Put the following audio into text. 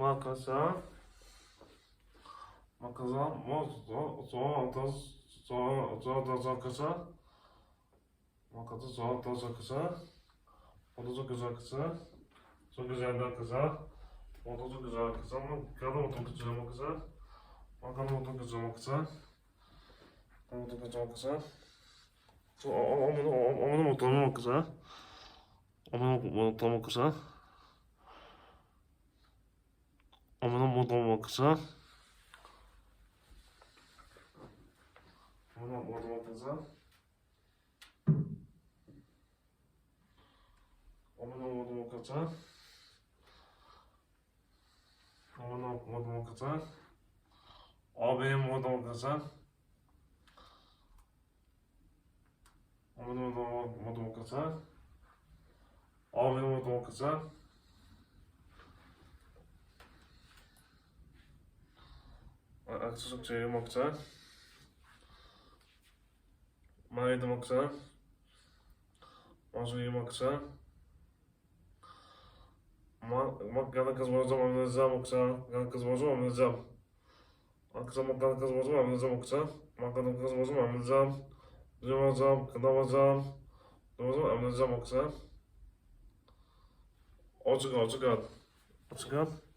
makasa makasa zada zada zakasa makasa zada zakasa otuz güzel kısa çok güzelden kısa otuz güzel kısa makanı otuz güzel kısa makanı otuz güzel kısa otuz güzel kısa Amanın amanın ortalama kısa. Amanın ortalama kısa. O da mı güzel? O da mı güzel? O da mı güzel? O? Abim o da mı güzel? O da mı güzel? Abim o da? A co szybciej mokce? Ma jedno mokce. Masz jej mokce. Ma, ma garnka złożona, mamy za mokce. Garnka złożona, mamy za. Akcja ma garnka złożona, mamy za mokce. Ma garnka złożona, mamy za. Działa za, kanała za. Złożona, mamy za mokce. Oczekaj, oczekaj. Oczekaj.